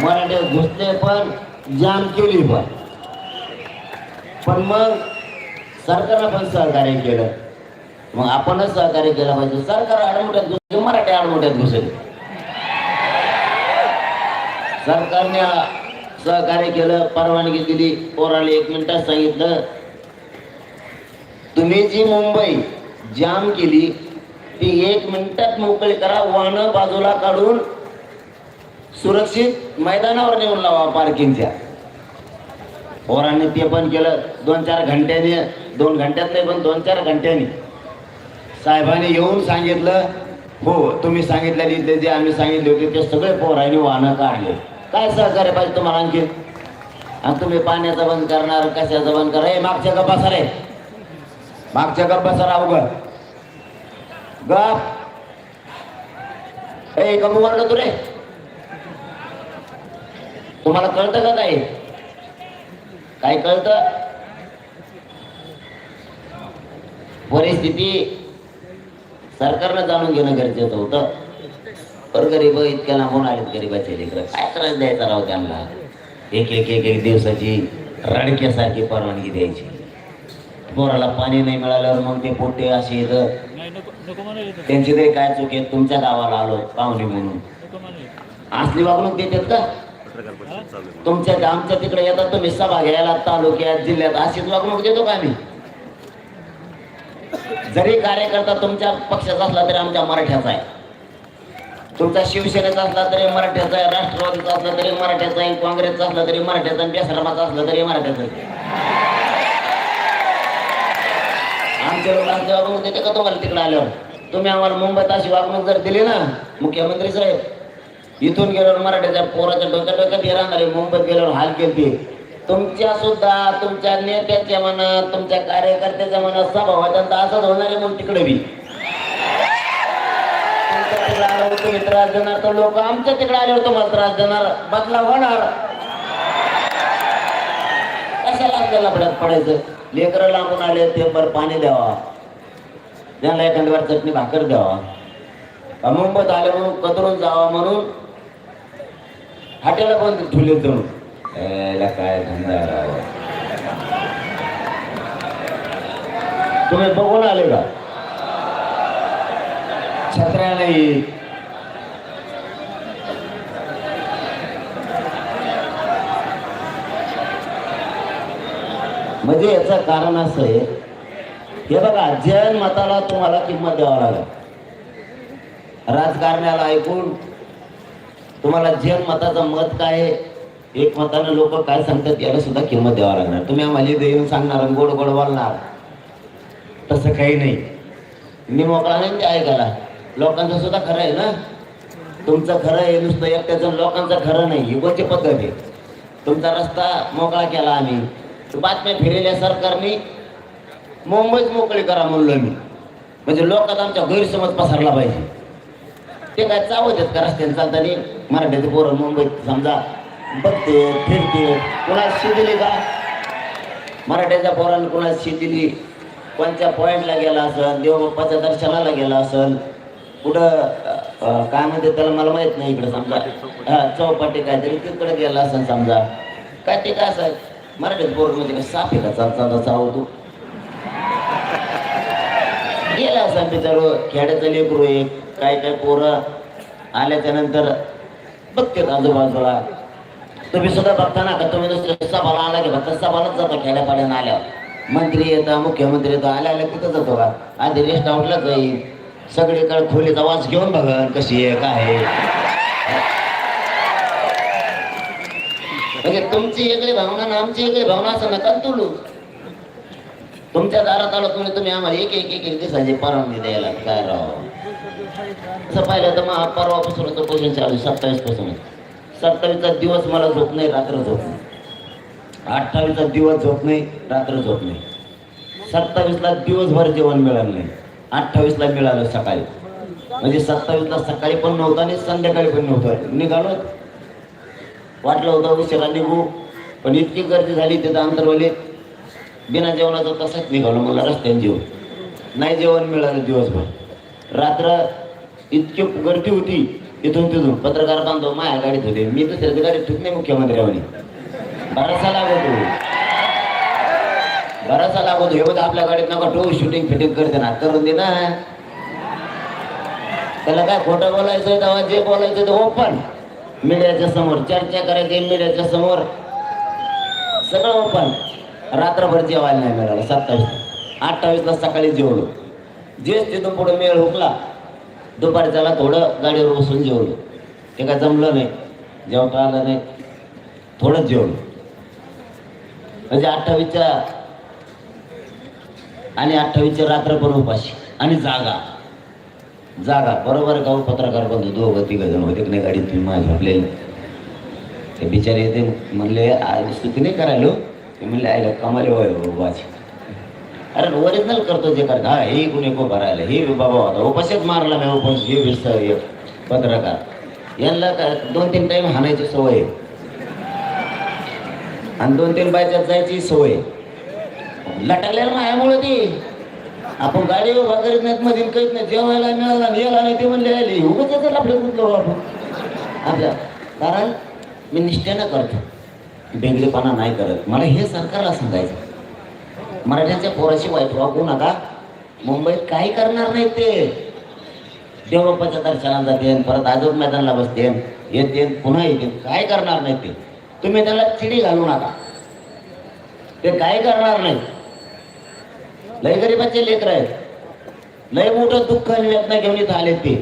मराठे घुसले पण जाम केली पण. पण मग सरकारनं पण सहकार्य केलं. मग आपणच सहकार्य केलं पाहिजे. सरकार आडमोठ्यात घुसले मराठी आडमोठ्यात घुसले. सरकारने सहकार्य केलं परवानगी दिली. पोराला एक मिनिटात सांगितलं. तुम्ही जी मुंबई जाम केली ती एक मिनिटात मोकळी करा वाहनं बाजूला काढून सुरक्षित मैदानावर नेऊन लावा पार्किंगच्या पोरांनी ते पण केलं दोन चार घंट्याने दोन घंट्यात नाही पण दोन चार घंट्याने. साहेबांनी येऊन सांगितलं हो तुम्ही सांगितलेली ते जे आम्ही सांगितले होते ते सगळे पोरांनी वाहनं काढले. काय सहकार्य पाहिजे तुम्हाला आणखी? आणि तुम्ही पाण्याचा बंद करणार कशाचा बंद करा हे मागच्या गप्पा सर आहे मागच्या गप्पा सर अवघड. गप. ए गप्पू वाटलं तुरे तुम्हाला कळतं का काय काय कळतं? परिस्थिती सरकारनं जाणून घेणं गरजेचं होतं. पर गरीब इतक्या लांबून आलेत गरीबाचे लेकर. काय त्रास द्यायचा राव त्यांना? एक एक एक एक दिवसाची रडक्यासारखी परवानगी द्यायची. पोराला पाणी नाही मिळाल्यावर मग ते पोटे असे तर. त्यांची तरी काय चूक आहे? तुमच्या गावाला आलो पाहुणे म्हणून. असली वागणूक देतात का? तुमच्या आमच्या तिकडे येतात तुम्ही सभा घ्यायला तालुक्यात जिल्ह्यात अशीच वागणूक देतो का आम्ही? जरी कार्यकर्ता तुमच्या पक्षाचा असला तरी आमच्या मराठ्याचा आहे. तुमचा शिवसेनेचा असला तरी मराठ्याचा आहे राष्ट्रवादीचा असला तरी मराठ्याचा आहे काँग्रेसचा असला तरी मराठ्याचा आणि बेसरामाचा असला तरी मराठ्याचा आहे. आमच्या लोक असली वागणूक देते का तुम्हाला तिकडे आल्यावर? तुम्ही आम्हाला मुंबईत अशी वागणूक जर दिली ना मुख्यमंत्री साहेब इथून गेल्यावर मराठीच्या पोराच्या डोक्या डोक्यात येणार राहणार आहे. मुंबईत गेल्यावर हाल केली तुमच्या सुद्धा तुमच्या नेत्याच्या मनात तुमच्या कार्यकर्त्याच्या मनात स्वभाव त्यांचा असाच होणार आहे मग तिकडे बी. तुम्ही त्रास देणार. तर लोक आमच्या तिकडे आल्यावर तुम्हाला त्रास देणार. बदला होणार. कशाला आपल्याला पडत पडायचं? लेकरं लांबून आले ते बर पाणी द्यावा. त्यांना एखाद्यावर चटणी भाकर द्यावा. मुंबईत आले म्हणून कदरून जावा म्हणून हाट्याला पण ठुले जाऊन याला काय धंदा तुम्ही बघून आले का? छत्र्या नाही. म्हणजे याचं कारण असं आहे हे बघा जैन मताला तुम्हाला किंमत द्यावा लागेल. राजकारण्याला ऐकून तुम्हाला जैन मताचं मत काय आहे, एक मतानं लोक काय सांगतात याला सुद्धा किंमत द्यावा लागणार. तुम्ही आम्हाला इथे येऊन सांगणार गोड गोड बोलणार. तसं काही नाही. मी मोकळा नाही ते ऐकायला. लोकांचं सुद्धा खरं आहे ना? तुमचं खरं आहे नुसतं एकट्याचं लोकांचं खरं नाही. ही कोणती पद्धत आहे. तुमचा रस्ता मोकळा केला आम्ही. बातम्या फिरलेल्या सरकारने मुंबईच मोकळी करा म्हणलो मी. म्हणजे लोकात आमच्या गैरसमज पसरला पाहिजे. ते काय चावत आहेत का रस्त्याने चालताना? मराठीचे पोरं मुंबईत समजा बघते फिरते कोणाला शी दिली का? मराठ्याच्या पोरांनी कुणाला शी दिली? कोणत्या पॉईंटला गेला असेल देवबाप्पाच्या दर्शनाला गेला असेल कुठं काय म्हणते त्याला मला माहीत नाही इकडे समजा. हा चौपाटी काहीतरी तिकडे गेला असेल समजा. काय ते काय असं? मराठीत पोर म्हणजे साफ आहे का? चालता चावू तू. गेला असं बिचारो खेड्याचं लेकरू एक काय काय पोरं आल्याच्यानंतर बघतात आजूबाजूला. तुम्ही सुद्धा बघता ना का तुम्ही नुसतं सभाला आला की फक्त सभालाच जातो खेड्यापाड्यानं आल्यावर. मंत्री येतात मुख्यमंत्री येतात आल्या आल्या तिथं जातो का? आधी रेस्ट आउटला जाईल. सगळीकडे खोलीचा वास घेऊन बघा कशी आहे काय म्हणजे तुमची वेगळी भावना आणि आमची वेगळी भावना असं नका तुलू तुमच्या दारात आलो तुम्ही तुम्ही आम्हाला एक एक एक एक दिवसाची परवानगी द्यायला काय राव असं पाहिलं तर मग परवापासून होतं पोषण चालू सत्तावीसपासून सत्तावीसचा दिवस मला झोप नाही रात्र झोप नाही. अठ्ठावीसचा दिवस झोप नाही रात्र झोप नाही. सत्तावीसला दिवसभर जेवण मिळालं नाही. अठ्ठावीसला मिळालं सकाळी. म्हणजे सत्तावीसला सकाळी पण नव्हतं आणि संध्याकाळी पण नव्हतं. निघालो. वाटलं होतं उशिरा निघू पण इतकी गर्दी झाली तिथं अंतरवलीत. बिना जेवणाचा तसाच निघालो मला रस्त्याने जेवण नाही जेवण मिळालं दिवसभर. रात्र इतकी गर्दी होती इथून तिथून. पत्रकार बांधव माझ्या गाडीत होते. मी दुसऱ्याच्या गाडीत ठेवत नाही मुख्यमंत्र्यावरी बराचसा लागतो. बराचसा लागतो. हे बघ आपल्या गाडीत नका टो शूटिंग फिटिंग करते ना. करून दे ना. त्याला काय खोटं बोलायचं तेव्हा जे बोलायचं ते ओपन मीडियाच्या समोर चर्चा करायची मीडियाच्या समोर सगळं ओपन रात्रभर जेवायला नाही मिळालं सत्तावीस. अठ्ठावीसला सकाळी जेवलो. जेच तिथून पुढे मेळ हुकला. दुपारच्याला थोडं गाडीवर बसून जेवलो. ते काय जमलं नाही. जेवता आलं नाही. थोडंच जेवलो. म्हणजे अठ्ठावीसच्या आणि अठ्ठावीसच्या रात्र पण उपाशी. आणि जागा. जागा. बरोबर गाऊ पत्रकार बंधू? दोघं तिघ जण होते. की नाही गाडीत तुम्ही माझ्या झोपलेले ते बिचारे येते. म्हणले आज स्तुती नाही करायलो हो. म्हणले आयला कमाले वय हो, बाबाची अरे ओरिजिनल करतो जे करतो. हा हे कुणी को भरायला हे बाबा होता. उपाशीच मारला मी उपास हे विस्त पत्रकार. यांना काय दोन तीन टाईम हाणायची सवय आणि दोन तीन बायच्यात जायची सवय लटालेलं मायामुळे ती. आपण गाडी उभा करीत नाहीत मध्ये करीत नाही. जेवायला मिळाला गेला नाही. ते म्हणले आली उगाच आपलं आपण आपल्या कारण मी निष्ठेनं करतो. बेंगलेपणा नाही करत. मला हे सरकारला सांगायचं मराठ्यांच्या पोराशी वाईट वागू नका. मुंबईत काही करणार नाही ते. देवबाप्पाच्या दर्शनाला जाते परत आजोब मैदानाला बसते येते पुन्हा येते काय करणार नाही ते. तुम्ही त्याला चिडी घालू नका. ते काय करणार नाही. लय गरीबाचे लेकर आहेत. लय मोठं दुःख आणि वेदना घेऊन इथं आले ते.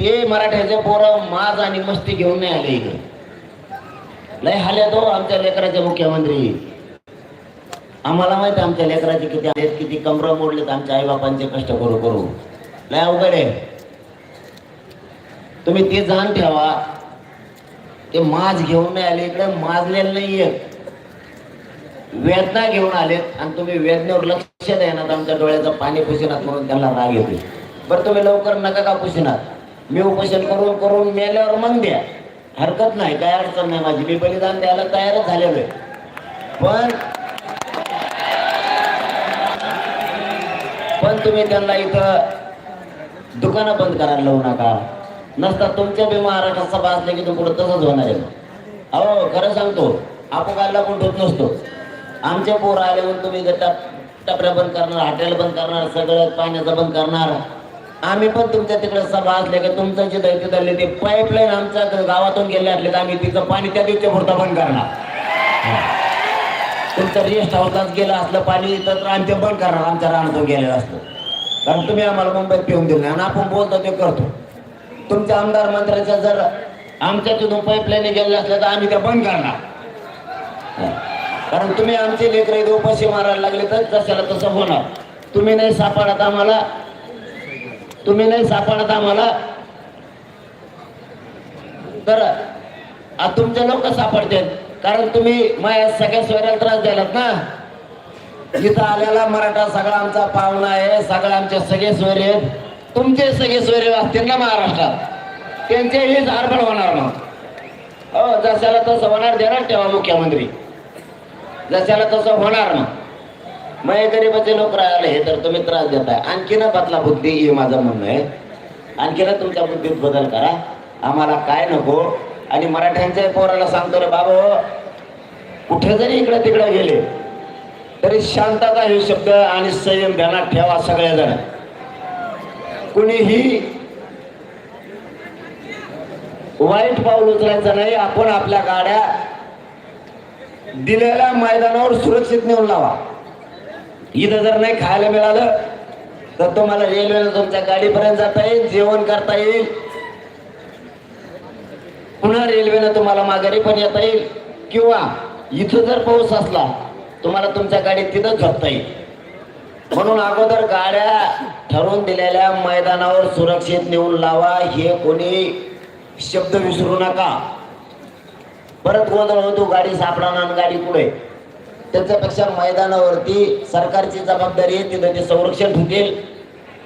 ते मराठ्याचे पोरं माज आणि मस्ती घेऊन नाही आले इकडे. लय हाल्या तो आमच्या लेकराचे मुख्यमंत्री. आम्हाला माहिती आमच्या लेकराचे किती आहेत किती कमरा मोडलेत आमच्या आईबापांचे कष्ट करू करू. लय अवघड आहे. तुम्ही ते जाण ठेवा. ते माज घेऊन नाही आले इकडे माजलेलं नाहीये. वेदना घेऊन आलेत आणि तुम्ही वेदनेवर लक्ष देणार आमच्या डोळ्याचं पाणी पुसिनात म्हणून त्यांना राग येते बरं तुम्ही लवकर नका का पुसिनात मी उपोषण करून करून मेल्यावर मग द्या. हरकत नाही काय अडचण नाही माझी. मी बलिदान द्यायला तयारच झालेलो आहे. पण पण तुम्ही त्यांना इथं दुकानं बंद करायला लावू नका. नसता तुमच्या बी महाराष्ट्रात सभा असले की पुढे तसंच होणार आहे. अहो खरं सांगतो आपोगायला पण ठेवत नसतो. आमचे पोर आले म्हणून तुम्ही टप टपऱ्या बंद करणार हॉटेल बंद करणार सगळं पाण्याचं बंद करणार. आम्ही पण तुमच्या तिकडे सभा असले की तुमचं जे दैत्य धरले ते पाईपलाईन आमच्या गावातून गेले असले तर आम्ही तिचं पाणी त्या दिवशी पुरता बंद करणार. तुमचं रेस्ट हाऊसात गेलं असलं पाणी तर आम्ही ते बंद करणार आमच्या रानातून गेलेलं असलं. कारण तुम्ही आम्हाला मुंबईत पिऊन दिलं आणि आपण बोलतो ते करतो. तुमच्या आमदार मंत्र्याच्या जर आमच्या तिथून पाईपलाईन गेले असल्या तर आम्ही त्या बंद करणार. कारण तुम्ही आमचे लेकर उपाशी मारायला लागले तर जशाला तसं होणार. तुम्ही नाही सापडत आम्हाला. तुम्ही नाही सापडत आम्हाला. तर तुमचे लोक सापडतील. कारण तुम्ही माझ्या सगळ्या सोयऱ्याला त्रास द्यायलात ना. इथं आलेला मराठा सगळा आमचा पाहुणा आहे. सगळे आमचे सगळे सोयरे आहेत. तुमचे सगळे सोयरे असतील ना महाराष्ट्रात. त्यांचेही झारपड होणार मग. हो जशाला तसं होणार देणार तेव्हा मुख्यमंत्री. जशाला तसं होणार मग. मग गरीबाचे लोक राहिले हे तर तुम्ही त्रास देताय. आणखीन बदला बुद्धी हे माझं म्हणणं आहे. आणखीन तुमच्या बुद्धीत बदल करा. आम्हाला काय नको? आणि मराठ्यांच्या पोराला सांगतो रे बाबा कुठे जरी इकडे तिकडे गेले तरी शांतता हे शब्द आणि संयम ध्यानात ठेवा सगळ्याजण कुणीही वाईट पाऊल उचलायचं नाही आपण आपल्या गाड्या दिलेल्या मैदानावर सुरक्षित नेऊन लावा. इथं जर नाही खायला मिळालं तर तुम्हाला रेल्वेनं तुमच्या गाडीपर्यंत जाता येईल जेवण करता येईल. पुन्हा रेल्वेनं तुम्हाला माघारी पण येता येईल. किंवा इथं जर पाऊस असला तुम्हाला तुमच्या गाडीत तिथं झोपता येईल. म्हणून अगोदर गाड्या ठरवून दिलेल्या मैदानावर सुरक्षित नेऊन लावा हे कोणी शब्द विसरू नका. परत गोंधळ होतो गाडी सापडणार गाडी पुढे. त्याच्यापेक्षा मैदानावरती सरकारची जबाबदारी आहे तिथं ते संरक्षण ठेवतील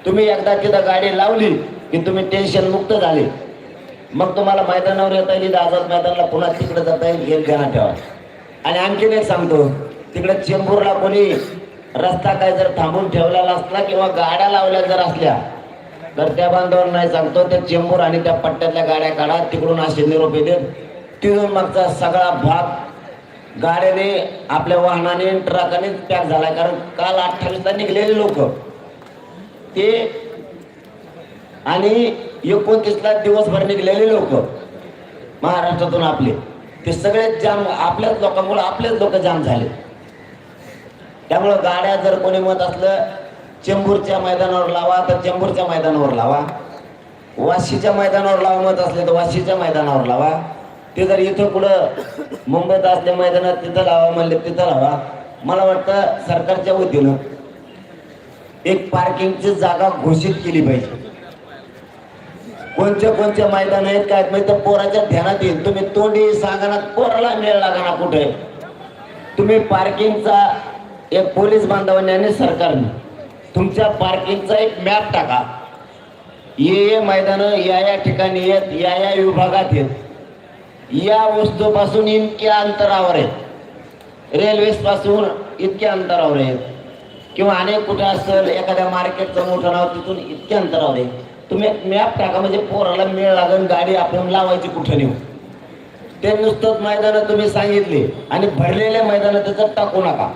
तुम्ही एकदा तिथं गाडी लावली की तुम्ही टेन्शन मुक्त झाले. मग तुम्हाला मैदानावर येता येईल आझाद मैदानाला पुन्हा तिकडे जाता येईल हे ध्यानात ठेवा. आणि आणखीन एक सांगतो तिकडे चेंबूरला कोणी रस्ता काय जर थांबून ठेवलेला असला किंवा गाड्या लावल्या जर असल्या तर त्या बांधवांना नाही सांगतो त्या चेंबूर आणि त्या पट्ट्यातल्या गाड्या काढा तिकडून असे निरोप येते तिथून मागचा सगळा भाग गाड्याने आपल्या वाहनाने ट्रकाने पॅक झाला कारण काल अठ्ठावीसला निघलेले लोक. ते आणि एकोणतीसला दिवसभर निघलेले लोक. महाराष्ट्रातून आपले. ते सगळे जाम आपल्याच लोकांमुळे आपलेच लोक जाम झाले. त्यामुळं गाड्या जर कोणी मत असलं चेंबूरच्या मैदानावर लावा तर चेंबूरच्या मैदानावर लावा. वाशीच्या मैदानावर लावा मत असले तर वाशीच्या मैदानावर लावा. ते जर इथं कुठं मुंबईत असल्या मैदानात तिथं लावा म्हणले तिथं लावा. मला वाटतं सरकारच्या वतीनं एक पार्किंगची जागा घोषित केली पाहिजे. कोणत्या कोणत्या मैदान आहेत काय माहिती पोराच्या ध्यानात येईल तुम्ही तोंडी सांगा पोराला मेळ लागा कुठे? तुम्ही पार्किंगचा एक पोलीस बांधवांनी आणि सरकारने तुमच्या पार्किंगचा एक मॅप टाका. ये ये मैदान या या ठिकाणी येत या या विभागात येत या वस्तूपासून इतक्या अंतरावर आहेत. रेल्वेजपासून इतक्या अंतरावर आहेत. किंवा अनेक कुठे असेल एखाद्या मार्केटचं मोठं नाव तिथून इतक्या अंतरावर आहे तुम्ही मॅप टाका म्हणजे पोराला मेळ लागून गाडी आपण लावायची कुठं नेऊ. ते नुसतंच मैदानं तुम्ही सांगितले आणि भरलेले मैदानं त्याच्यात टाकू नका.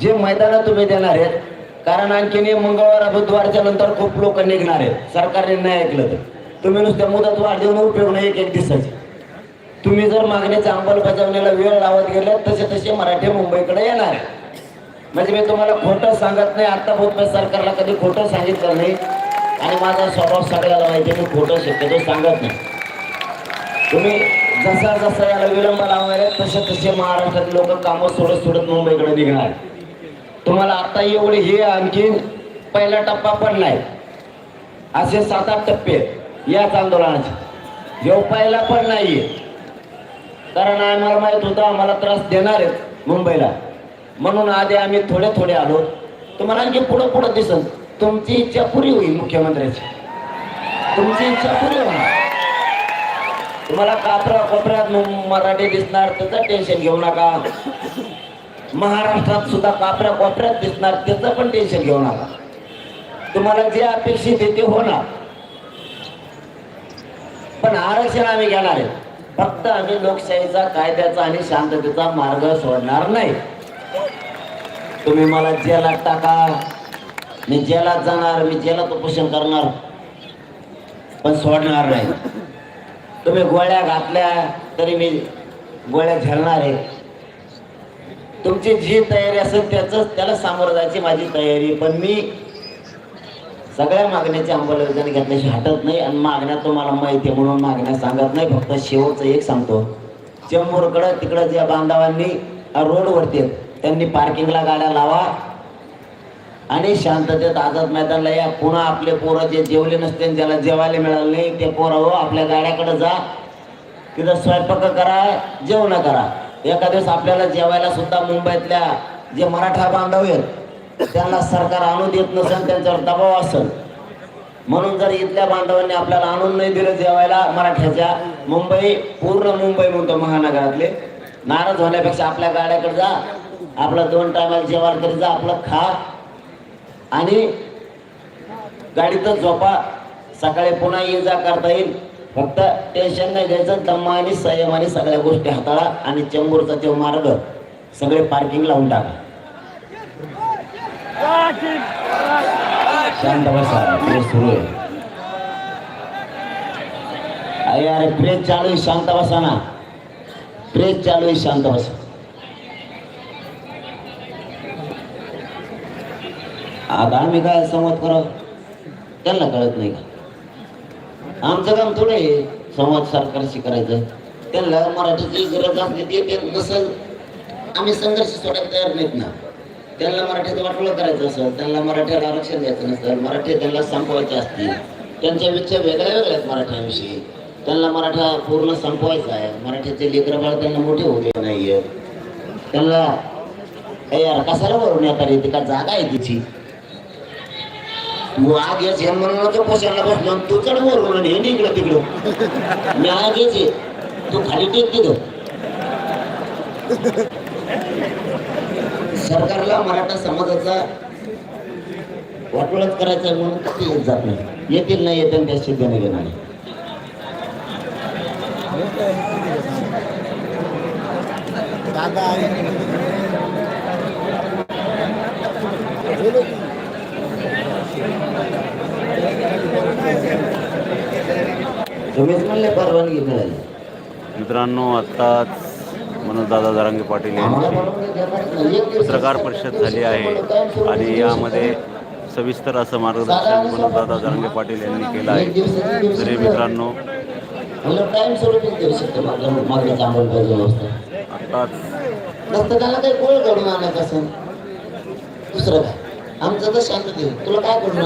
जे मैदानं तुम्ही देणार आहेत कारण आणखीन मंगळवार बुधवारच्या नंतर खूप लोक निघणार आहेत. सरकारने नाही ऐकलं तर. तुम्ही नुसत्या मुदत वाढ देऊन उपयोग नाही एक एक दिवसाची. तुम्ही जर मागणीच्या अंमलबजावणीला वेळ लावत गेले तसे तसे मराठी मुंबईकडे येणार म्हणजे मी तुम्हाला खोटं सांगत नाही आता बहुत सरकारला कधी खोटं सांगितलं नाही. आणि माझा स्वभाव सगळ्याला माहिती मी खोटं शक्यतो सांगत नाही. तुम्ही जसा जसा याला विलंब लावणार तसे तसे महाराष्ट्रातील लोक कामं सोडत सोडत मुंबईकडे निघणार तुम्हाला आता एवढे हे आणखीन पहिला टप्पा पण नाही असे सात आठ टप्पे आहेत याच आंदोलनाचे. जेव्हा पहिला पण नाहीये कारण आम्हाला माहीत होतं आम्हाला त्रास देणार आहेत मुंबईला. म्हणून आधी आम्ही थोडे थोडे आलो. तुम्हाला आणखी पुढं पुढं दिसल तुमची इच्छा पुरी होईल मुख्यमंत्र्याची. तुमची इच्छा पुरी होणार. तुम्हाला कापरा कोपऱ्यात मराठी दिसणार त्याचं टेन्शन घेऊ नका. महाराष्ट्रात सुद्धा कापऱ्या कोपऱ्यात दिसणार त्याचं पण टेन्शन घेऊ नका. तुम्हाला जे अपेक्षित आहे ते होणार. पण आरक्षण आम्ही घेणार आहे. फक्त आम्ही लोकशाहीचा कायद्याचा आणि शांततेचा मार्ग सोडणार नाही. तुम्ही मला जेलात टाका. मी जेलात जाणार मी जेलात उपोषण करणार पण सोडणार नाही. तुम्ही गोळ्या घातल्या तरी मी गोळ्या झेलणार आहे. तुमची जी तयारी असेल त्याच त्याला सामोरं जायची माझी तयारी पण मी सगळ्या मागण्याची अंमलबजावणी घेतल्याशी हटत नाही आणि मागण्या तुम्हाला माहिती आहे म्हणून मागण्या सांगत नाही. फक्त शेवटचं एक सांगतो. चेंबूरकडं तिकडं ज्या बांधवांनी रोडवरती त्यांनी पार्किंगला गाड्या लावा आणि शांततेत आझाद मैदानला या. पुन्हा आपले पोरं जे जेवले नसते ज्याला जेवायला मिळालं नाही ते पोरं हो आपल्या गाड्याकडे जा. तिथं स्वयंपाक करा जेवण करा. एका दिवस आपल्याला जेवायला सुद्धा मुंबईतल्या जे मराठा बांधव आहेत त्यांना सरकार आणू देत नसेल त्यांच्यावर दबाव असेल. म्हणून जर इथल्या बांधवांनी आपल्याला आणून नाही दिलं जेवायला मराठ्याच्या मुंबई पूर्ण मुंबई म्हणतो महानगरातले. नाराज होण्यापेक्षा आपल्या गाड्याकडे जा. आपलं दोन टायमाला जेवण तरी जा आपलं खा. आणि गाडीतच झोपा. सकाळी पुन्हा ये जा करता येईल. फक्त टेन्शन नाही घ्यायचं दम्मा आणि संयम आणि सगळ्या गोष्टी हाताळा आणि चेंबूरचा तो मार्ग सगळे पार्किंग लावून टाका. शांत बसा प्रेस सुरू आहे अरे अरे प्रेस चालू आहे शांत बसा ना प्रेस चालू आहे शांत बसा आता आम्ही काय संवाद करावं त्यांना कळत नाही का आमचं काम थोडं आहे संवाद सरकारशी करायचं त्यांना मराठीची गरज असली ते ते आम्ही संघर्ष सोडायला तयार नाहीत ना. त्यांना मराठीचं वाटलं करायचं असेल त्यांना मराठीला आरक्षण द्यायचं नसेल मराठी त्यांना संपवायचे असतील त्यांच्या विचार वेगळ्या वेगळ्या आहेत मराठ्याविषयी. त्यांना मराठा पूर्ण संपवायचा आहे. मराठीचे लेकरबाळ त्यांना मोठे होते नाहीये? त्यांना यार कशाला भरून येतात रे? का जागा आहे तिची? तू आग येस हे म्हणून नको पोशाला बसलो तू चढ वर म्हणून हे निघलं तिकडं. मी आग येच तू खाली टेक तिथं. सरकारला मराठा समाजाचा वाटोळच करायचा म्हणून किती येत जात नाही. येतील नाही येतील त्या सिद्धीने घेणार नाही तुम्हीच म्हणले परवानगी मिळाली. मित्रांनो आत्ताच मनोजदादा जरांगे पाटील यांची पत्रकार परिषद झाली आहे. आणि यामध्ये सविस्तर असं मार्गदर्शन मनोजदादा जरांगे पाटील यांनी केलं आहे. तरी मित्रांनो आत्ताच दुसरं काय? आमचं तर शांत तुला काय करून